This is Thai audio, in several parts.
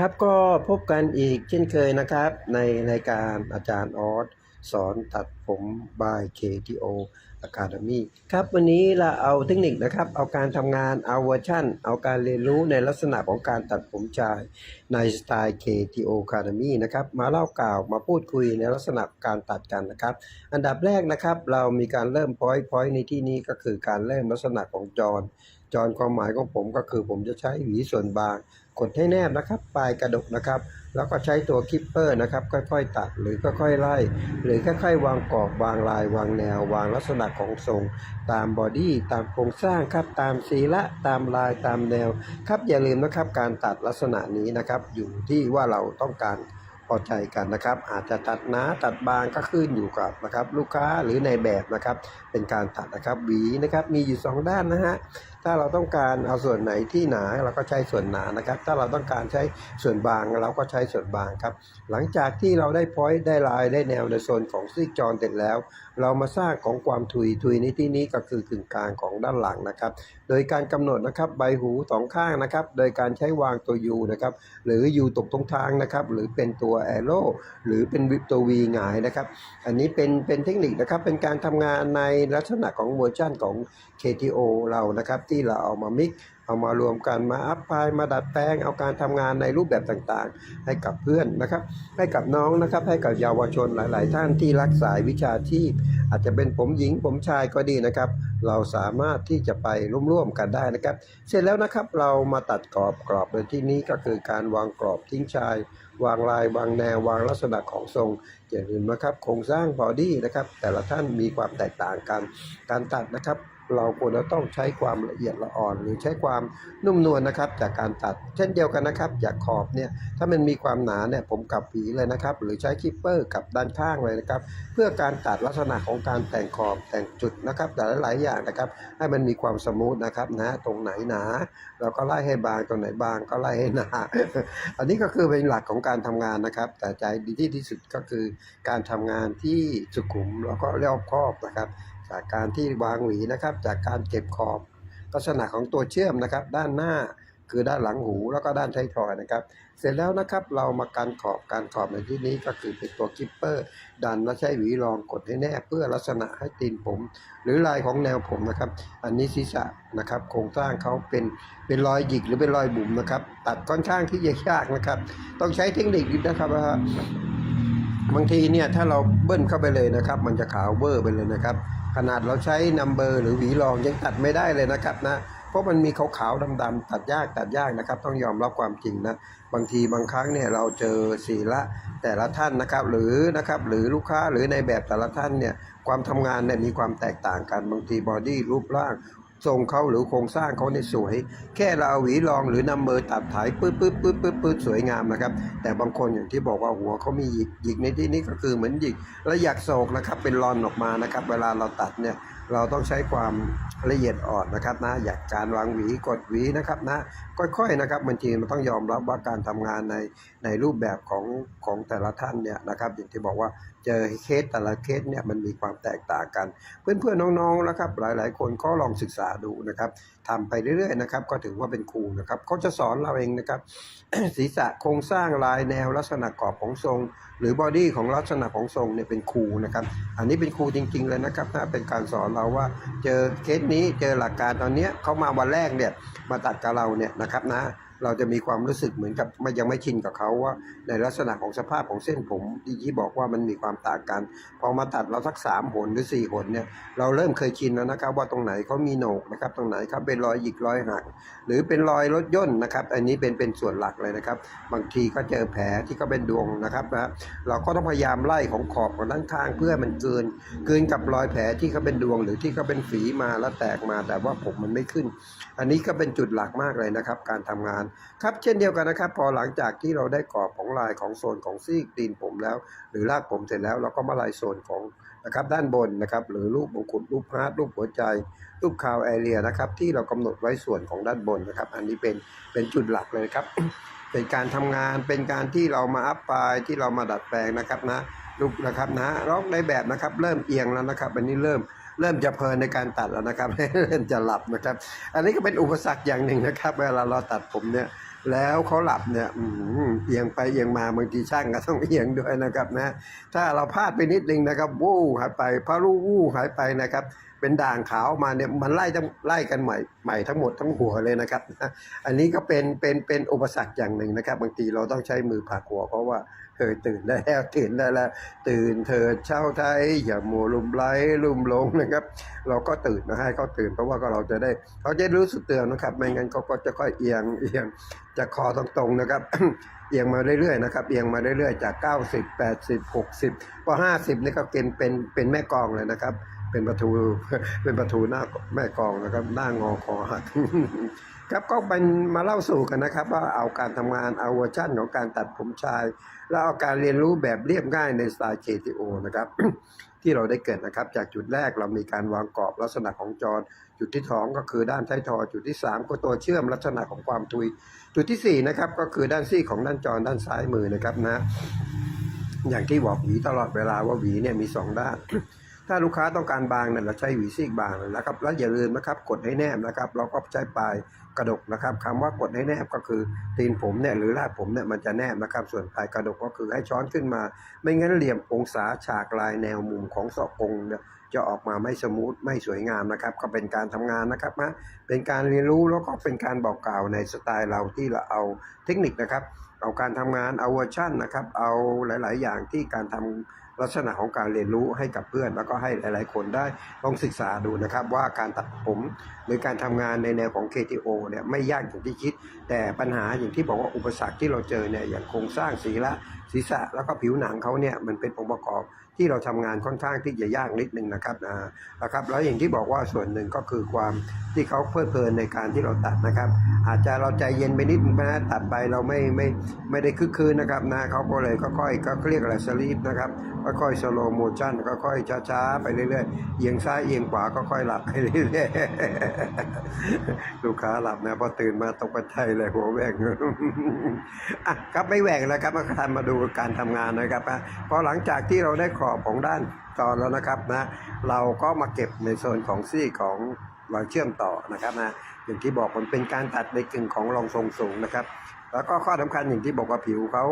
ครับก็พบกันอีกเช่นเคยนะครับ ในรายการอาจารย์ออสสอนตัดผม by KTO Academy ครับวันนี้เราเอาเทคนิคนะครับ เอาการทำงานเอาเวอร์ชั่น เอาการเรียนรู้ในลักษณะของการตัดผมชายในสไตล์ KTO Academy นะครับ มาเล่ากล่าวมาพูดคุยในลักษณะการตัดกันนะครับ อันดับแรกนะครับ เรามีการเริ่มพอยต์พอยต์ในที่นี้ก็คือการเริ่มลักษณะของจอนจอนความหมายของผมก็คือผมจะใช้หวีส่วนบาง กดให้แนบนะครับ ปลายกระดกนะครับ แล้วก็ใช้ตัวคิปเปอร์นะครับ ค่อยๆ ตัดหรือค่อยๆไล่ หรือค่อยๆ วางกรอบวางลายวางแนว วางลักษณะของทรง ตามบอดี้ตามโครงสร้างครับตามสีละตามลายตามแนวครับอย่าลืมนะครับการตัดลักษณะนี้นะครับ อยู่ที่ว่าเราต้องการพอใจกันนะครับ อาจจะตัดหนาตัดบางก็ขึ้นอยู่กับนะครับ ลูกค้าหรือในแบบนะครับ เป็นการตัดนะครับหวีนะครับ มีอยู่สองด้านนะฮะ ถ้าเราต้องการเอาส่วนไหนที่หนาเราก็ใช้ส่วนหนานะครับ ถ้าเราต้องการใช้ส่วนบางเราก็ใช้ส่วนบางครับ หลังจากที่เราได้พอยต์ได้ลายได้แนวในโซนของซีกจรเสร็จแล้ว เรามาสร้างของความทุยทุยในที่นี้ก็คือกึ่งกลางของด้านหลังนะครับ โดยการกำหนดนะครับใบหูสองข้างนะครับ โดยการใช้วางตัว U นะครับ หรือ U ตกตรงทางนะครับ หรือเป็นตัว arrow หรือเป็นวิตัว V หงายนะครับ อันนี้เป็นเป็นเทคนิคนะครับ เป็นการทำงานในลักษณะของเวอร์ชันของ KTO เรานะครับที่เราเอามามิกเอามารวมกันมาอัพพลายมาดัดแปลง เอาการทำงานในรูปแบบต่างๆ ให้กับเพื่อนนะครับ ให้กับน้องนะครับ ให้กับเยาวชนหลาย ๆ ท่านที่รักสายวิชาชีพ อาจจะเป็นผมหญิงผมชายก็ดีนะครับ เราสามารถที่จะไปร่วมๆกันได้นะครับ เสร็จแล้วนะครับเรามาตัดกรอบกรอบในที่นี้ก็คือการวางกรอบทิ้งชาย วางลายวางแนววางลักษณะของทรงอย่าลืมนะครับโครงสร้างบอดี้นะครับ แต่ละท่านมีความแตกต่างกัน การตัดนะครับ เราควรจะต้องใช้ความละเอียดละอ่อน หรือใช้ความนุ่มนวลนะครับ จากการตัด เช่นเดียวกันนะครับ จากขอบเนี่ยถ้ามันมีความหนาเนี่ยผมกลับหวีเลยนะครับ หรือใช้คิปเปอร์กับด้านข้างเลยนะครับ เพื่อการตัดลักษณะของการแต่งขอบแต่งจุดนะครับ แต่หลายๆอย่างนะครับ ให้มันมีความสมูทนะครับนะตรงไหนหนา เราก็ไล่ให้บางตรงไหนบางก็ไล่ให้หนา อันนี้ก็คือเป็นหลักของการทำงานนะครับ แต่ใจดีที่ที่สุดก็คือการทำงานที่สุขุมแล้วก็รอบคอบนะครับ จากการที่วางหวีนะครับ จากการเก็บขอบ ลักษณะของตัวเชื่อมนะครับ ด้านหน้าคือด้านหลังหูแล้วก็ด้านท้ายทอยนะครับ เสร็จแล้วนะครับเรามาการขอบการขอบในที่นี้ก็คือเป็นตัวกิปเปอร์ ดันแล้วใช้หวีรองกดให้แนบเพื่อลักษณะให้ตีนผม หรือลายของแนวผมนะครับ อันนี้ศีรษะนะครับ โครงสร้างเขาเป็นเป็นรอยหยิกหรือเป็นรอยบุ๋มนะครับ ตัดค่อนข้างที่จะยากนะครับ ต้องใช้เทคนิคนิดนะครับว่าบางทีเนี่ยถ้าเราเบิ้ลเข้าไปเลยนะครับ มันจะขาวเบอร์ไปเลยนะครับ ขนาดเราใช้นัมเบอร์หรือหวีรองยังตัดไม่ได้เลยนะครับนะเพราะมันมีขาวๆดำๆตัดยากตัดยากนะครับ ต้องยอมรับความจริงนะบางทีบางครั้งเนี่ยเราเจอสีละแต่ละท่านนะครับ หรือนะครับหรือลูกค้าหรือในแบบแต่ละท่านเนี่ยความทำงานเนี่ยมีความแตกต่างกันบางทีบอดี้รูปร่าง ทรงเขาหรือโครงสร้างเขาเนี่ยสวย แค่เราเอาหวีรองหรือนำมือตัดถ่ายปื๊ดปื๊ดปื๊ดปื๊ดปื๊ดสวยงามนะครับ แต่บางคนอย่างที่บอกว่าหัวเขามีหยิกหยิกในที่นี้ก็คือเหมือนหยิกและอยากโศกนะครับเป็นรอนออกมานะครับ เวลาเราตัดเนี่ยเราต้องใช้ความละเอียดอ่อนนะครับนะอยากการวางหวีกดหวีนะครับนะค่อยๆนะครับบางทีมันต้องยอมรับว่าการทำงานใน ในรูปแบบของของแต่ละท่านเนี่ยนะครับอย่างที่บอกว่าเจอเคสแต่ละเคสเนี่ยมันมีความแตกต่างกัน เพื่อนๆน้องๆนะครับ หลายๆ คนก็ลองศึกษาดูนะครับทำไปเรื่อยๆนะครับ ก็ถือว่าเป็นครูนะครับเขาจะสอนเราเองนะครับ ศีรษะโครงสร้างลายแนวลักษณะกรอบของทรง หรือบอดี้ของลักษณะของทรงเนี่ยเป็นครูนะครับ อันนี้เป็นครูจริง ๆ เลยนะครับนะเป็นการสอนเราว่าเจอเคสนี้เจอหลักการตอนเนี้ยเขามาวันแรกเนี่ยมาตัดกับเราเนี่ยนะครับนะ เราจะมีความรู้สึกเหมือนกับไม่ยังไม่ชินกับเขาว่า ในลักษณะของสภาพของเส้นผมที่ที่บอกว่ามันมีความต่างกัน พอมาตัดเราสักสามหนหรือสี่หนเนี่ยเราเริ่มเคยชินแล้วนะครับ ว่าตรงไหนเขามีโหนกนะครับ ตรงไหนครับเป็นรอยหยิกรอยหัก หรือเป็นรอยรถย่นนะครับ อันนี้เป็นเป็นส่วนหลักเลยนะครับ บางทีก็เจอแผลที่ก็เป็นดวงนะครับนะเราก็ต้องพยายามไล่ของขอบของด้านข้างเพื่อมันเกิน เกินกับรอยแผลที่เขาเป็นดวง หรือที่เขาเป็นฝีมาแล้วแตกมาแต่ว่าผมมันไม่ขึ้น อันนี้ก็เป็นจุดหลักมากเลยนะครับ การทำงานครับเช่นเดียวกันนะครับ พอหลังจากที่เราได้กรอบของลายของโซนของซีกตีนผมแล้ว หรือรากผมเสร็จแล้วเราก็มาลายโซนของนะครับด้านบนนะครับ หรือรูปมงกุฎรูปฮาร์ดรูปหัวใจ รูปคาวแอเรียนะครับ ที่เรากำหนดไว้ส่วนของด้านบนนะครับ อันนี้เป็นเป็นจุดหลักเลยครับ เป็นการทำงานเป็นการที่เรามาอัพปลายที่เรามาดัดแปลงนะครับนะรูปนะครับนะล็อกในแบบนะครับ เริ่มเอียงแล้วนะครับอันนี้เริ่ม เริ่มจะเพลินในการตัดแล้วนะครับ เริ่มจะหลับนะครับ อันนี้ก็เป็นอุปสรรคอย่างหนึ่งนะครับ เวลาเราตัดผมเนี่ยแล้วเขาหลับเนี่ยเอียงไปเอียงมาบางทีช่างก็ต้องเอียงด้วยนะครับนะถ้าเราพลาดไปนิดนึงนะครับวู้หายไปพระลูกวู้หายไปนะครับ เป็นด่างขาวมาเนี่ยมันไล่ทั้งไล่กันใหม่ใหม่ทั้งหมดทั้งหัวเลยนะครับนะอันนี้ก็เป็นเป็นเป็นอุปสรรคอย่างหนึ่งนะครับ บางทีเราต้องใช้มือผลักหัวเพราะว่า เธอตื่นได้แล้วตื่นได้แล้ว ตื่นเธอเช่าไทยอย่ามัวลุมไล่ลุมหลงนะครับ เราก็ตื่นนะให้เขาตื่นเพราะว่าก็เราจะได้เขาจะรู้สึกเตือนนะครับ ไม่งั้นเขาก็จะค่อยเอียงเอียงจากคอตรงๆนะครับเอียงมาเรื่อยๆนะครับเอียงมาเรื่อยๆจาก 90 80 60พอ50นี่ก็เป็นเป็นเป็นแม่กองเลยนะครับ เป็นประตูเป็นประตูหน้าแม่กองนะครับหน้างอคอหัก ครับก็เป็นมาเล่าสู่กันนะครับว่าเอาการทำงานเอาเวอร์ชันของการตัดผมชาย แล้วเอาการเรียนรู้แบบเรียบง่ายในสไตล์ KTO นะครับ ที่เราได้เกิดนะครับ จากจุดแรกเรามีการวางกรอบลักษณะของจร จุดที่สองก็คือด้านท้ายทอ จุดที่สามก็ตัวเชื่อมลักษณะของความทุย จุดที่สี่นะครับ ก็คือด้านซี่ของด้านจรด้านซ้ายมือนะครับนะ อย่างที่บอกหวีตลอดเวลาว่าหวีเนี่ยมีสองด้าน ถ้าลูกค้าต้องการบางเนี่ยเราใช้หวีซีกบางนะครับ แล้วอย่าลืมนะครับกดให้แนบนะครับ เราก็ใช้ปลายกระดกนะครับคำว่ากดให้แนบก็คือตีนผมเนี่ยหรือรากผมเนี่ยมันจะแนบนะครับ ส่วนปลายกระดกก็คือให้ช้อนขึ้นมา ไม่งั้นเหลี่ยมองศาฉากลายแนวมุมของศอกกงเนี่ยจะออกมาไม่สมูทไม่สวยงามนะครับ ก็เป็นการทำงานนะครับนะเป็นการเรียนรู้แล้วก็เป็นการบอกกล่าวในสไตล์เราที่เราเอาเทคนิคนะครับ เอาการทำงานเอาเวอร์ชันนะครับ เอาหลาย ๆ อย่างที่การทำ ลักษณะของการเรียนรู้ให้กับเพื่อน แล้วก็ให้หลาย ๆ คนได้ลองศึกษาดูนะครับ ว่าการตัดผมหรือการทำงานในแนวของ KTO เนี่ยไม่ยากอย่างที่คิด แต่ปัญหาอย่างที่บอกว่าอุปสรรคที่เราเจอเนี่ยอย่างโครงสร้างศีละศีรษะแล้วก็ผิวหนังเขาเนี่ยมันเป็นองค์ประกอบ ที่เราทำงานค่อนข้างที่จะยากนิดนึงนะครับนะครับ แล้วอย่างที่บอกว่าส่วนหนึ่งก็คือความที่เขาเพลิดเพลินในการที่เราตัดนะครับ อาจจะเราใจเย็นไปนิดนะตัดไปเราไม่ไม่ไม่ได้คึกคืนนะครับนะเขาก็เลยก็ค่อยก็เรียกอะไรสลีปนะครับค่อยๆสโลโมชั่นค่อยๆช้าๆไปเรื่อยๆเอียงซ้ายเอียงขวาก็ค่อยหลับไปเรื่อยๆลูกค้าหลับนะพอตื่นมาตกใจเลยหัวแหว่งอะครับไม่แหว่งแล้วครับมาทำมาดูการทำงานนะครับอะพอหลังจากที่เราได้ขอบของด้านตอแล้วนะครับนะเราก็มาเก็บในโซนของซี่ของรอยเชื่อมต่อนะครับนะอย่างที่บอกมันเป็นการตัดในกึ่งของรองทรงสูงนะครับ แล้วก็ข้อสำคัญอย่างที่บอกว่าผิวเขา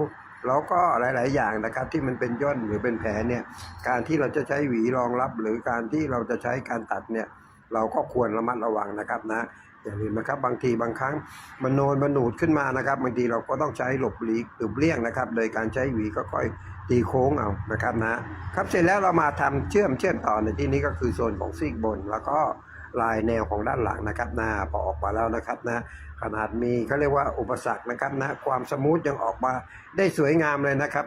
แล้วก็หลาย ๆ อย่างนะครับที่มันเป็นย่นหรือเป็นแผลเนี่ยการที่เราจะใช้หวีรองรับ หรือการที่เราจะใช้การตัดเนี่ยเราก็ควรระมัดระวังนะครับนะอย่าลืมนะครับบางทีบางครั้งมันโนนมันหนูดขึ้นมานะครับบางทีเราก็ต้องใช้หลบหลีกหรือเลี่ยงนะครับ โดยการใช้หวีก็ค่อย ตีโค้งเอานะครับนะครับเสร็จแล้วเรามาทำเชื่อมเชื่อมต่อในที่นี้ก็คือโซนของซีกบน แล้วก็ลายแนวของด้านหลังนะครับนะพอออกมาแล้วนะครับนะขนาดมีเขาเรียกว่าอุปสรรคนะครับนะความสมูทยังออกมาได้สวยงามเลยนะครับ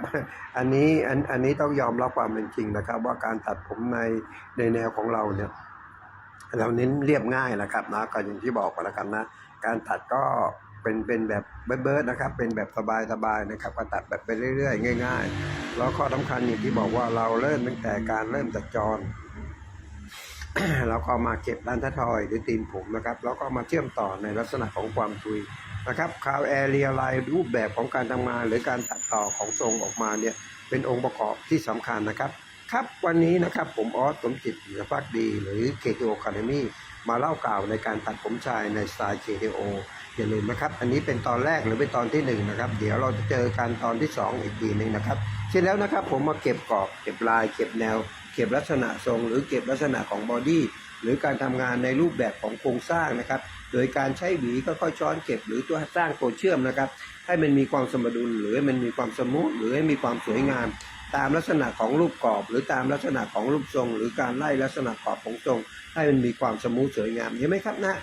อันนี้อันอันนี้ต้องยอมรับความเป็นจริงนะครับ ว่าการตัดผมในในแนวของเราเนี่ยเราเน้นเรียบง่ายนะครับนะก็อย่างที่บอกไปแล้วกันนะ การตัดก็ เป็นเป็นแบบเบิร์ดนะครับ เป็นแบบสบายๆนะครับก็ตัดแบบไปเรื่อยๆ ง่าย ๆ แล้วข้อสำคัญอย่างที่บอกว่าเราเริ่มตั้งแต่การเริ่มตัดจรแล้วก็มาเก็บด้านท้าทอยหรือตีนผมนะครับ แล้วก็มาเชื่อมต่อในลักษณะของความทุยนะครับคาวแอเรียลไลรูปแบบของการทำงาน หรือการตัดต่อของทรงออกมาเนี่ยเป็นองค์ประกอบที่สำคัญนะครับ ครับวันนี้นะครับผมออสสมจิตเหลือพักดี หรือ KTO Academy มาเล่ากล่าวในการตัดผมชายในสไตล์ KTO อย่าลืมนะครับ อันนี้เป็นตอนแรกหรือเป็นตอนที่หนึ่งนะครับ เดี๋ยวเราจะเจอกันตอนที่สองอีกทีหนึ่งนะครับ เสร็จแล้วนะครับ ผมมาเก็บกรอบ เก็บลาย เก็บแนว เก็บลักษณะทรง หรือเก็บลักษณะของบอดี้ หรือการทำงานในรูปแบบของโครงสร้างนะครับ โดยการใช้หวีก็ค่อยๆช้อนเก็บหรือตัวสร้างตัวเชื่อมนะครับ ให้มันมีความสมดุล หรือให้มันมีความสมูท หรือให้มีความสวยงาม ตามลักษณะของรูปกรอบ หรือตามลักษณะของรูปทรง หรือการไล่ลักษณะกรอบของทรง ให้มันมีความสมูทสวยงามเห็นไหมครับนะ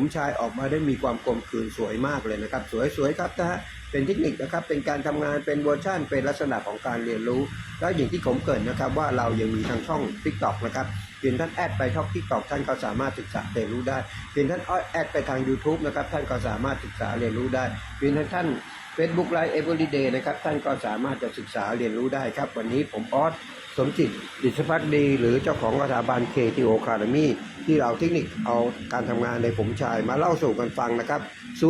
ผมชายออกมาได้มีความกลมกลืนสวยมากเลยนะครับ สวยๆครับนะฮะเป็นเทคนิคนะครับ เป็นการทำงานเป็นเวอร์ชันเป็นลักษณะของการเรียนรู้ แล้วอย่างที่ผมเกิดนะครับว่าเรายังมีทางช่อง t ิ k t o k นะครับเพียงท่านแอดไปช่องทิกตอกท่านก็สามารถศึกษาเรียนรู้ได้เพียงท่านแอดไปทาง YouTube นะครับท่านก็สามารถศึกษาเรียนรู้ได้เพียงท่านท่าน Facebook Live Everyday นะครับ ท่านก็สามารถจะศึกษาเรียนรู้ได้ครับ วันนี้ผมออสสมจิตดิษพักดี หรือเจ้าของสถาบัน KTO Academy ที่เราเทคนิคเอาการทำงานในผมชายมาเล่าสู่กันฟังนะครับ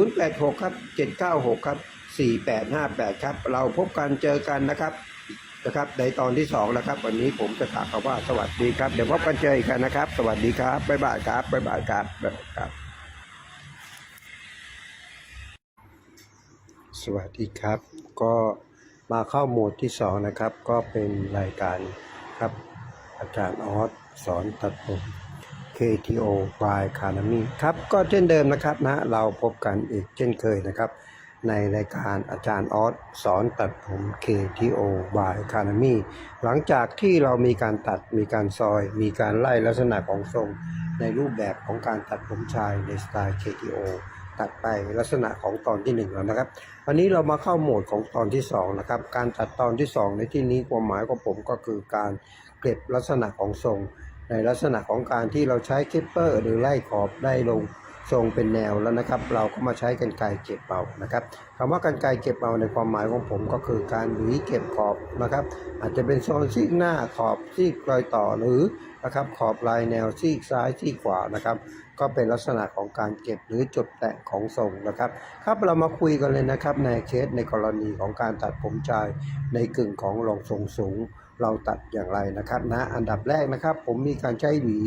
086 ครับ 796 ครับ 4858 ครับ เราพบกันเจอกันนะครับนะครับในตอนที่สองนะครับวันนี้ผมจะกล่าวคำว่าสวัสดีครับ เดี๋ยวพบกันเจออีกกันนะครับ สวัสดีครับบ๊ายบายครับบ๊ายบายครับบ๊ายบายครับ วัสดีครับ ก็มาเข้าโหมดที่สองนะครับ ก็เป็นรายการครับ อาจารย์ออสสอนตัดผม KTO by c a n a m i ครับ ก็เช่นเดิมนะครับนะเราพบกันอีกเช่นเคยนะครับ ในรายการอาจารย์ออสสอนตัดผม KTO by c a n a m i หลังจากที่เรามีการตัดมีการซอย มีการไล่ลักษณะของทรง ในรูปแบบของการตัดผมชายในสไตล์ KTO ตัดไปลักษณะของตอนที่หนึ่งแล้วนะครับวันนี้เรามาเข้าโหมดของตอนที่สองนะครับการตัดตอนที่สองในที่นี้ความหมายของผมก็คือการเก็บลักษณะของทรง ในลักษณะของการที่เราใช้คลิปเปอร์หรือไล่ขอบได้ลง ทรงเป็นแนวแล้วนะครับ เราก็มาใช้กันไกรเก็บเป่านะครับคำว่ากันไกรเก็บเป่าในความหมายของผมก็คือการหวีเก็บขอบนะครับ อาจจะเป็นโซนซีกหน้าขอบซีกรอยต่อหรือนะครับขอบลายแนวซีกซ้ายซีกขวานะครับ ก็เป็นลักษณะของการเก็บหรือจุดแต่งของทรงนะครับครับเรามาคุยกันเลยนะครับในเคสในกรณีของการตัดผมชายในกึ่งของรองทรงสูง เราตัดอย่างไรนะครับนะอันดับแรกนะครับ ผมมีการใช้หวี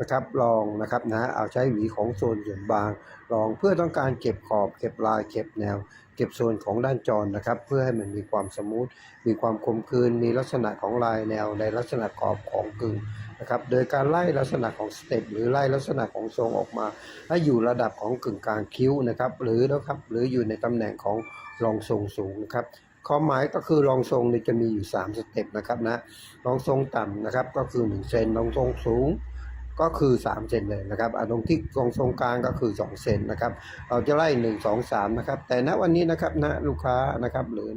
นะครับลองนะครับนะเอาใช้หวีของโซนส่วนบางลองเพื่อต้องการเก็บขอบเก็บลายเก็บแนว เก็บโซนของด้านจรนะครับ เพื่อให้มันมีความสมูทมีความคมคืน มีลักษณะของลายแนวในลักษณะขอบของกึ่งนะครับโดยการไล่ลักษณะของสเต็ปหรือไล่ลักษณะของทรงออกมา ให้อยู่ระดับของกึ่งกลางคิ้วนะครับหรือนะครับหรืออยู่ในตำแหน่งของรองทรงสูงนะครับ ความหมายก็คือรองทรงเนี่ยจะมีอยู่ 3 สเต็ปนะครับนะรองทรงต่ำนะครับก็คือ1เซนรองทรงสูงก็คือ 3 เซนเลยนะครับอตรงที่รองทรงกลางก็คือ 2 เซนนะครับ เราจะไล่ 1 2 3 นะครับ แต่ณวันนี้นะครับณลูกค้านะครับหรือ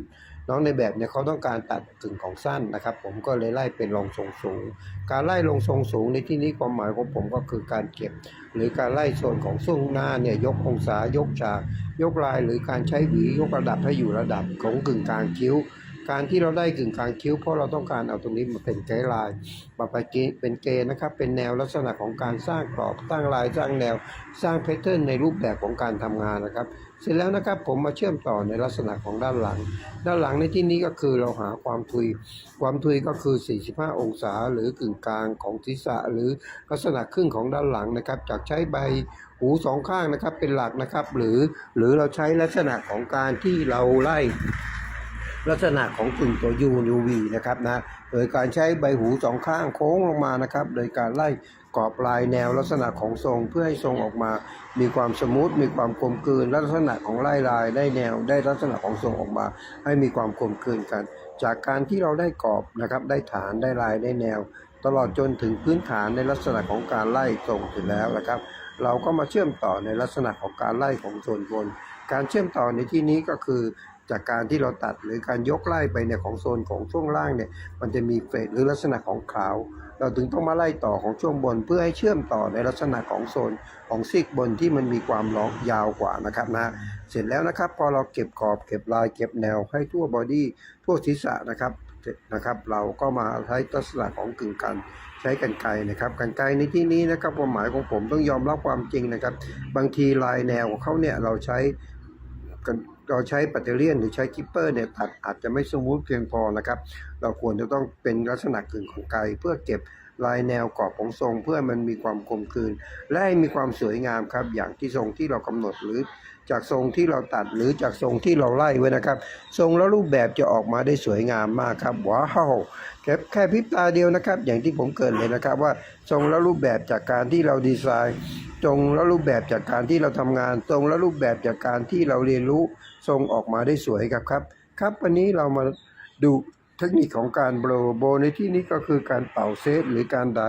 น้องในแบบเนี่ยเขาต้องการตัดกึ่งของสั้นนะครับ ผมก็เลยไล่เป็นลงทรงสูง การไล่ลงทรงสูงในที่นี้ความหมายของผมก็คือการเก็บ หรือการไล่ส่วนของช่วงหน้าเนี่ยยกองศายกฉาก ยกลายหรือการใช้หวียกระดับให้อยู่ระดับของกึ่งกลางคิ้ว การที่เราได้กึ่งกลางคิ้วเพราะเราต้องการเอาตรงนี้มาเป็นไกด์ไลน์มาไปเกณฑ์เป็นเกณฑ์นะครับ เป็นแนวลักษณะของการสร้างกรอบสร้างลายสร้างแนว สร้างแพทเทิร์นในรูปแบบของการทำงานนะครับ เสร็จแล้วนะครับผมมาเชื่อมต่อในลักษณะของด้านหลัง ด้านหลังในที่นี้ก็คือเราหาความทุย ความทุยก็คือ 45 องศาหรือกึ่งกลางของศีรษะ หรือลักษณะครึ่งของด้านหลังนะครับจากใช้ใบหูสองข้างนะครับเป็นหลักนะครับ หรือหรือเราใช้ลักษณะของการที่เราไล่ ลักษณะของกึ่งตัว U UV นะครับนะโดยการใช้ใบหูสองข้างโค้งลงมานะครับ โดยการไล่กรอบลายแนวลักษณะของทรงเพื่อให้ทรงออกมา มีความสมูทมีความกลมกลืนลักษณะของไล่ลายได้แนวได้ลักษณะของทรงออกมา ให้มีความกลมกลืนกัน จากการที่เราได้กรอบนะครับได้ฐานได้ลายได้แนว ตลอดจนถึงพื้นฐานในลักษณะของการไล่ทรงเสร็จแล้วนะครับเราก็มาเชื่อมต่อในลักษณะของการไล่ของส่วนบน การเชื่อมต่อในที่นี้ก็คือ จากการที่เราตัดหรือการยกไล่ไปเนี่ยของโซนของช่วงล่างเนี่ยมันจะมีเฟสหรือลักษณะของขาว เราถึงต้องมาไล่ต่อของช่วงบนเพื่อให้เชื่อมต่อในลักษณะของโซนของซีกบนที่มันมีความล้อยาวกว่านะครับนะเสร็จแล้วนะครับพอเราเก็บขอบเก็บลายเก็บแนวให้ทั่วบอดี้ทั่วศีรษะนะครับนะครับเราก็มาใช้ลักษณะของกึ่งกันใช้กันไกรนะครับกันไกรในที่นี้นะครับความหมายของผมต้องยอมรับความจริงนะครับ บางทีลายแนวของเขาเนี่ยเราใช้กัน เราใช้ปัตเตอร์เลียนหรือใช้คิปเปอร์เนี่ยตัดอาจจะไม่สมูทเพียงพอนะครับ เราควรจะต้องเป็นลักษณะกึ่งของไกรเพื่อเก็บลายแนวกรอบของทรงเพื่อมันมีความคมคืน และให้มีความสวยงามครับ อย่างที่ทรงที่เรากำหนดหรือจากทรงที่เราตัดหรือจากทรงที่เราไล่ไว้นะครับ ทรงและรูปแบบจะออกมาได้สวยงามมากครับว้าวแค่แค่พริบตาเดียวนะครับ อย่างที่ผมเกิดเลยนะครับว่าทรงและรูปแบบจากการที่เราดีไซน์ทรงและรูปแบบจากการที่เราทำงานทรงและรูปแบบจากการที่เราเรียนรู้ ทรงออกมาได้สวยครับครับ ครับวันนี้เรามาดูเทคนิคของการโบรโบในที่นี้ก็คือการเป่าเซตหรือการได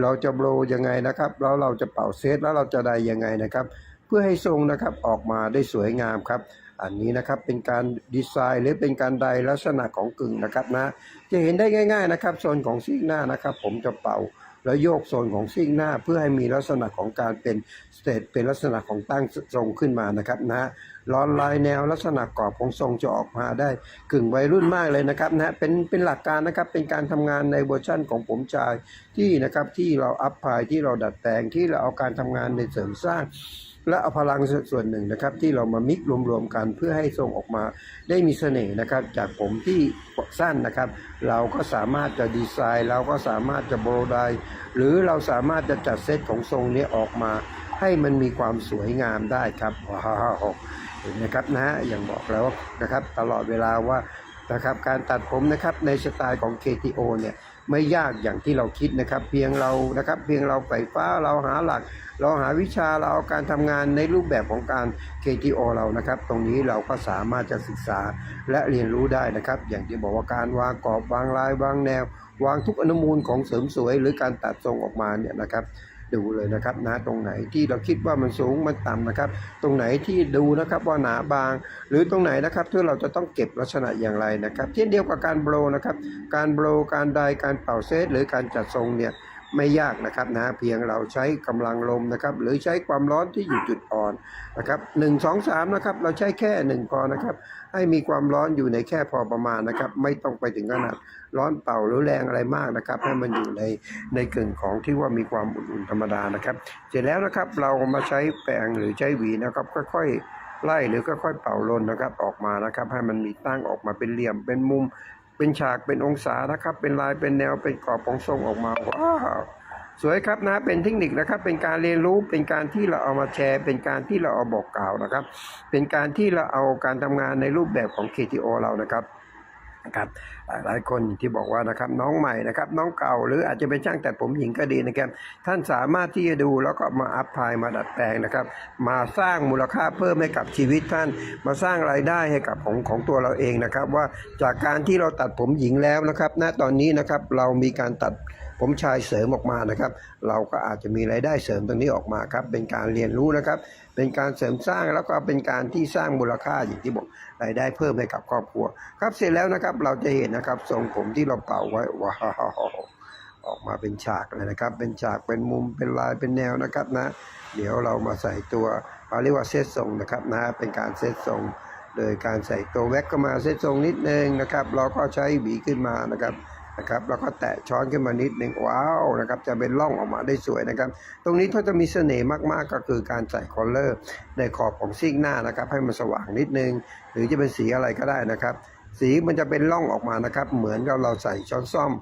เราจะโบรยังไงนะครับแล้วเราจะเป่าเซตแล้วเราจะไดยังไงนะครับ เพื่อให้ทรงนะครับออกมาได้สวยงามครับ อันนี้นะครับเป็นการดีไซน์หรือเป็นการไดลักษณะของกึ่งนะครับนะจะเห็นได้ง่าย ๆนะครับโซนของซีกหน้านะครับ ผมจะเป่า แล้วโยกโซนของซีกหน้า เพื่อให้มีลักษณะของการเป็นสเตทเป็นลักษณะของตั้งทรงขึ้นมานะครับนะลอนลายแนวลักษณะกรอบของทรงจะออกมาได้กึ่งวัยรุ่นมากเลยนะครับนะเป็นเป็นหลักการนะครับเป็นการทำงานในเวอร์ชั่นของผมชายที่นะครับที่เราอัพพายที่เราดัดแปลงที่เราเอาการทำงานในเสริมสร้าง และเอาพลังส่วนหนึ่งนะครับ ที่เรามามิกรวมๆกันเพื่อให้ทรงออกมาได้มีเสน่ห์นะครับ จากผมที่สั้นนะครับ เราก็สามารถจะดีไซน์ เราก็สามารถจะโบรไดหรือเราสามารถจะจัดเซตของทรงนี้ออกมาให้มันมีความสวยงามได้ครับว้าวเห็นนะครับนะอย่างบอกแล้วนะครับตลอดเวลาว่านะครับการตัดผมนะครับในสไตล์ของ KTO เนี่ยไม่ยากอย่างที่เราคิดนะครับ เพียงเรานะครับ เพียงเราไฟฟ้าเราหาหลัก เราหาวิชาเราเอาการทำงานในรูปแบบของการ KTO เรานะครับ ตรงนี้เราก็สามารถจะศึกษาและเรียนรู้ได้นะครับ อย่างที่บอกว่าการวางกรอบวางลายวางแนว วางทุกอนุมูลของเสริมสวย หรือการตัดทรงออกมาเนี่ยนะครับ ดูเลยนะครับนะตรงไหนที่เราคิดว่ามันสูงมันต่ำนะครับ ตรงไหนที่ดูนะครับว่าหนาบาง หรือตรงไหนนะครับที่เราจะต้องเก็บลักษณะอย่างไรนะครับเช่นเดียวกับการโบรนะครับ การโบรการไดการเป่าเซตหรือการจัดทรงเนี่ยไม่ยากนะครับนะเพียงเราใช้กำลังลมนะครับ หรือใช้ความร้อนที่อยู่จุดอ่อนนะครับหนึ่งสองสามนะครับ เราใช้แค่หนึ่งพอนะครับ ให้มีความร้อนอยู่ในแค่พอประมาณนะครับ ไม่ต้องไปถึงขนาดร้อนเป่าหรือแรงอะไรมากนะครับ ให้มันอยู่ในในกึ่งของที่ว่ามีความอุ่นๆธรรมดานะครับ เสร็จแล้วนะครับเรามาใช้แปรงหรือใช้หวีนะครับ ค่อยๆไล่หรือค่อยๆเป่าลนนะครับออกมานะครับ ให้มันมีตั้งออกมาเป็นเหลี่ยมเป็นมุม เป็นฉากเป็นองศานะครับ เป็นลายเป็นแนวเป็นกรอบของทรงออกมาว้าว สวยครับนะเป็นเทคนิคนะครับ เป็นการเรียนรู้เป็นการที่เราเอามาแชร์ เป็นการที่เราเอาบอกกล่าวนะครับ เป็นการที่เราเอาการทำงานในรูปแบบของ KTO เรานะครับนะครับหลายหลายคนที่บอกว่านะครับน้องใหม่นะครับน้องเก่าหรืออาจจะเป็นช่างตัดผมหญิงก็ดีนะครับ ท่านสามารถที่จะดูแล้วก็มาอัพพลายมาดัดแปลงนะครับ มาสร้างมูลค่าเพิ่มให้กับชีวิตท่าน มาสร้างรายได้ให้กับของของตัวเราเองนะครับ ว่าจากการที่เราตัดผมหญิงแล้วนะครับ ณตอนนี้นะครับเรามีการตัด ผมชายเสริมออกมานะครับ เราก็อาจจะมีรายได้เสริมตรงนี้ออกมาครับ เป็นการเรียนรู้นะครับ เป็นการเสริมสร้างแล้วก็เป็นการที่สร้างมูลค่าอย่างที่บอกรายได้เพิ่มให้กับครอบครัว ครับเสร็จแล้วนะครับเราจะเห็นนะครับทรงผมที่เราเป่าไว้ว้าวออกมาเป็นฉากเลยนะครับ เป็นฉากเป็นมุมเป็นลายเป็นแนวนะครับนะ เดี๋ยวเรามาใส่ตัวเราเรียกว่าเซตทรงนะครับนะเป็นการเซตทรงโดยการใส่ตัวแว็กก็มาเซตทรงนิดนึงนะครับ เราก็ใช้หวีขึ้นมานะครับ นะครับแล้วก็แตะช้อนขึ้นมานิดนึงว้าวนะครับจะเป็นร่องออกมาได้สวยนะครับ ตรงนี้ถ้าจะมีเสน่ห์มากๆก็คือการใส่คอลเลอร์ในขอบของซีกหน้านะครับ ให้มันสว่างนิดนึง หรือจะเป็นสีอะไรก็ได้นะครับ สีมันจะเป็นร่องออกมานะครับ เหมือนกับเราใส่ช้อนซ่อม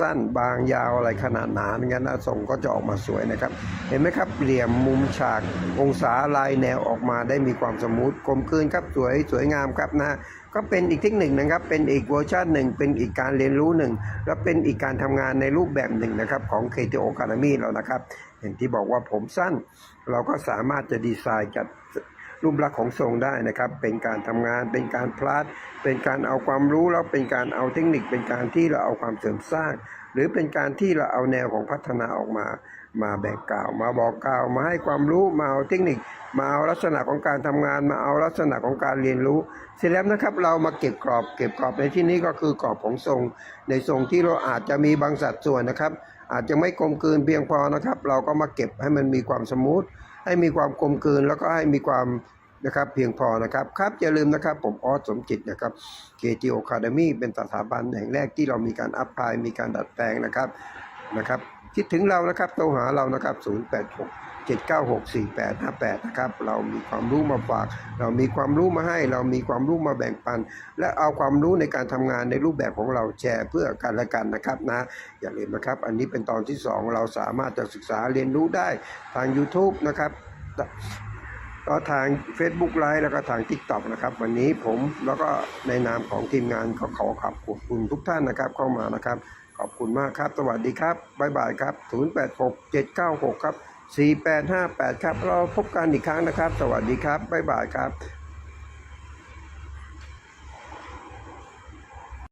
สั้นบางยาวอะไรขนาดหนางนั้นทรงก็จะออกมาสวยนะครับ เห็นไหมครับเหลี่ยมมุมฉาก องศาลายแนวออกมาได้มีความสมูทกลมกลืนครับสวยสวยงามครับนะ ก็เป็นอีกเทคนิคนะครับ เป็นอีกเวอร์ชันหนึ่ง เป็นอีกการเรียนรู้หนึ่ง และเป็นอีกการทำงานในรูปแบบหนึ่งนะครับของ KTO Academy เรานะครับอย่างที่บอกว่าผมสั้น เราก็สามารถจะดีไซน์จัดรูปลักษณ์ของทรงได้นะครับ เป็นการทำงาน เป็นการพลาด เป็นการเอาความรู้แล้วเป็นการเอาเทคนิค เป็นการที่เราเอาความเสริมสร้าง หรือเป็นการที่เราเอาแนวของพัฒนาออกมา มาแบ่งกล่าว มาบอกกล่าว มาให้ความรู้มาเอาเทคนิค มาเอาลักษณะของการทำงาน มาเอาลักษณะของการเรียนรู้ เสร็จแล้วนะครับ เรามาเก็บกรอบ เก็บกรอบในที่นี้ก็คือกรอบของทรง ในทรงที่เราอาจจะมีบางสัดส่วนนะครับ อาจจะไม่กลมกลืนเพียงพอนะครับ เราก็มาเก็บให้มันมีความสมูทให้มีความกลมกลืนแล้วก็ให้มีความ นะครับเพียงพอนะครับครับอย่าลืมนะครับผมออสสมจิตนะครับ KTO Academy เป็นสถาบันแห่งแรกที่เรามีการอัพพลายมีการดัดแปลงนะครับนะครับคิดถึงเรานะครับโทรหาเรานะครับ 086 7964858 นะครับ เรามีความรู้มาฝาก เรามีความรู้มาให้ เรามีความรู้มาแบ่งปัน และเอาความรู้ในการทำงานในรูปแบบของเราแชร์เพื่อกันและกันนะครับนะ อย่าลืมนะครับ อันนี้เป็นตอนที่ 2 เราสามารถจะศึกษาเรียนรู้ได้ทาง YouTube นะครับ ก็ทาง Facebook ไลฟ์แล้วก็ทาง TikTok นะครับ วันนี้ผมแล้วก็ในนามของทีมงานก็ขอขอบคุณทุกท่านนะครับเข้ามานะครับ ขอบคุณมากครับ สวัสดีครับบ๊ายบายครับ 086 796 ครับ 4858 ครับ เราพบกันอีกครั้งนะครับ สวัสดีครับบ๊ายบายครับ